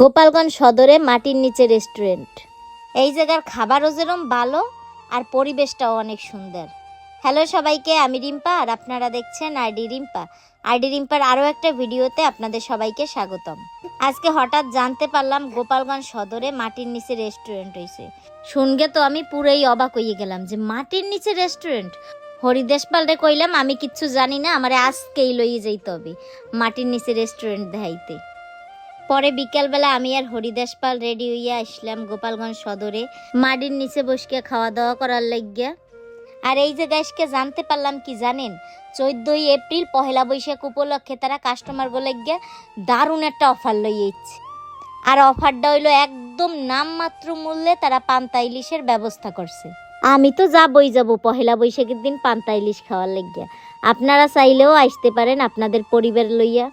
গোপালগঞ্জ সদরে মাটির নিচে রেস্টুরেন্ট। এই জায়গার খাবারও যেরম ভালো, আর পরিবেশটাও অনেক সুন্দর। হ্যালো সবাইকে, আমি রিম্পা, আর আপনারা দেখছেন আইডি রিম্পা। আইডি রিম্পার আরও একটা ভিডিওতে আপনাদের সবাইকে স্বাগতম। আজকে হঠাৎ জানতে পারলাম গোপালগঞ্জ সদরে মাটির নিচে রেস্টুরেন্ট হয়েছে শুনগে তো আমি পুরোই অবাক হয়ে গেলাম যে মাটির নিচে রেস্টুরেন্ট? হরিদেশ পাল্টে কইলাম, আমি কিচ্ছু জানি না, আমার আজকেই লইয়ে যাইতে হবে মাটির নিচে রেস্টুরেন্ট দেখাইতে। পরে বিকেলবেলা আমি আর হরিদাস পাল রেডি হইয়া আসলাম গোপালগঞ্জ সদরে, মাটির নিচে বসকে খাওয়া দাওয়া করার লাগিয়া। আর এই যে গ্যাসকে জানতে পারলাম কি জানেন, চোদ্দই এপ্রিল পহেলা বৈশাখ উপলক্ষে তারা কাস্টমার গিয়া দারুণ একটা অফার লইয়েছে আর অফারটা হইল একদম নামমাত্র মূল্যে তারা পান্তা ইলিশের ব্যবস্থা করছে। আমি তো যাবই যাব পহেলা বৈশাখের দিন পান্তা ইলিশ খাওয়ার লাগিয়া। আপনারা চাইলেও আসতে পারেন আপনাদের পরিবার লইয়া।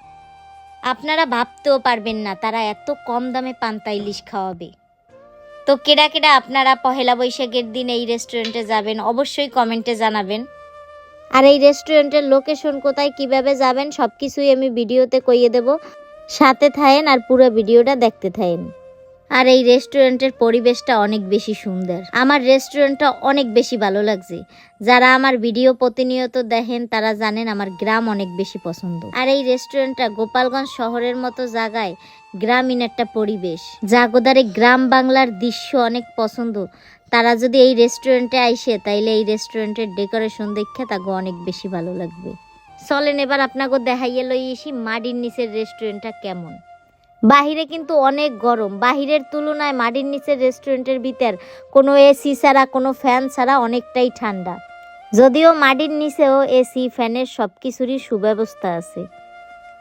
আপনারা ভাবতেও পারবেন না, তারা এত কম দামে পান্তা ইলিশ খাওয়াবে। তো কেডা কেডা আপনারা পহেলা বৈশাখের দিন এই রেস্টুরেন্টে যাবেন, অবশ্যই কমেন্টে জানাবেন। আর এই রেস্টুরেন্টের লোকেশন কোথায়, কীভাবে যাবেন সব কিছুই আমি ভিডিওতে কইয়ে দেব। সাথে থাকেন আর পুরো ভিডিওটা দেখতে থাকেন আর এই রেস্টুরেন্টের পরিবেশটা অনেক বেশি সুন্দর। আমার রেস্টুরেন্টটা অনেক বেশি ভালো লাগছে। যারা আমার ভিডিও প্রতিনিয়ত দেখেন, তারা জানেন আমার গ্রাম অনেক বেশি পছন্দ। আর এই রেস্টুরেন্টটা গোপালগঞ্জ শহরের মতো জায়গায় গ্রামীণ একটা পরিবেশ। জাগোদারে গ্রাম বাংলার দৃশ্য অনেক পছন্দ। তারা যদি এই রেস্টুরেন্টে আইসে, তাইলে এই রেস্টুরেন্টের ডেকোরেশন দেখে তাকে অনেক বেশি ভালো লাগবে। চলেন এবার আপনাকে দেখাইয়ে লই এসি মাটির নিচের রেস্টুরেন্টটা কেমন। বাহিরে কিন্তু অনেক গরম। বাহিরের তুলনায় মাটির নিচের রেস্টুরেন্টের ভিতর কোনো এসি ছাড়া, কোনো ফ্যান ছাড়া অনেকটাই ঠান্ডা। যদিও মাটির নিচেও এসি ফ্যানের সব কিছুরই সুব্যবস্থা আছে।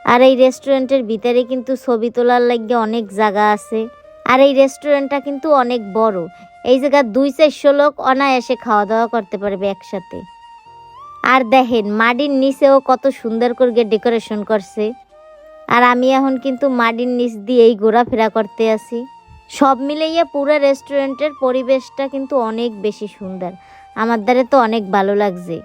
আর এই রেস্টুরেন্টের ভিতরে কিন্তু ছবি তোলার লাগিয়ে অনেক জায়গা আছে। আর এই রেস্টুরেন্টটা কিন্তু অনেক বড়। এই জায়গায় দুই চারশো লোক অনায়াসে খাওয়া দাওয়া করতে পারবে একসাথে। আর দেখেন, মাটির নিচেও কত সুন্দর করে ডেকোরেশন করছে। আর আমি এখন কিন্তু মাটির নিচ দিয়েই ঘোরাফেরা করতে আসি সব মিলাইয়া পুরো রেস্টুরেন্টের পরিবেশটা কিন্তু অনেক বেশি সুন্দর। আমার দ্বারা তো অনেক ভালো লাগছে।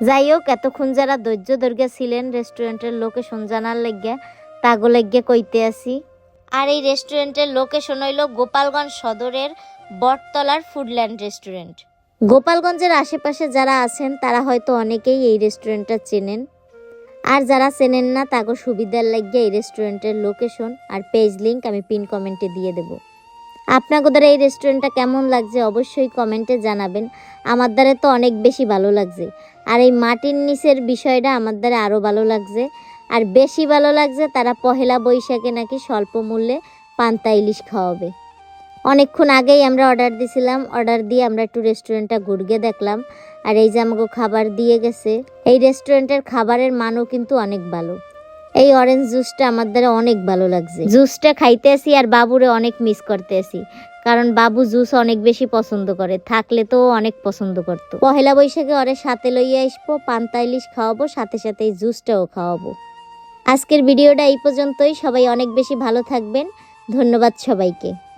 যাই হোক, এতক্ষণ যারা ধৈর্য ধৈর্য ছিলেন রেস্টুরেন্টের লোকেশন জানার লাগিয়া, তাগো লাগিয়া কইতে আসি আর এই রেস্টুরেন্টের লোকেশন হইল গোপালগঞ্জ সদরের বটতলার ফুডল্যান্ড রেস্টুরেন্ট। গোপালগঞ্জের আশেপাশে যারা আছেন, তারা হয়তো অনেকেই এই রেস্টুরেন্টটা চেনেন। আর যারা চেনেন না তাকে সুবিধার লাগিয়ে এই রেস্টুরেন্টের লোকেশন আর পেজ লিঙ্ক আমি পিন কমেন্টে দিয়ে দেবো। দেব আপনাদের এই রেস্টুরেন্টটা কেমন লাগছে অবশ্যই কমেন্টে জানাবেন। আমার দ্বারা তো অনেক বেশি ভালো লাগছে। আর এই মাটির নিচের বিষয়টা আমার দ্বারা আরও ভালো লাগছে। আর বেশি ভালো লাগছে তারা পহেলা বৈশাখে নাকি স্বল্প মূল্যে পান্তা ইলিশ খাওয়াবে। অনেকক্ষণ আগেই আমরা অর্ডার দিছিলাম। অর্ডার দিয়ে আমরা একটু রেস্টুরেন্টটা ঘুরগে দেখলাম। আর এই যে আমাকে খাবার দিয়ে গেছে। এই রেস্টুরেন্টের খাবারের মানও কিন্তু অনেক ভালো। এই অরেঞ্জ জুসটা আমার দ্বারা অনেক ভালো লাগছে। জুসটা খাইতে আসি আর বাবুরে অনেক মিস করতে আসি। কারণ বাবু জুস অনেক বেশি পছন্দ করে। থাকলে তো অনেক পছন্দ করতো। পহেলা বৈশাখে ওরে সাথে লইয়া আসব, পান্তা ইলিশ খাওয়াবো, সাথে সাথে এই জুসটাও খাওয়াবো। আজকের ভিডিওটা এই পর্যন্তই। সবাই অনেক বেশি ভালো থাকবেন। ধন্যবাদ সবাইকে।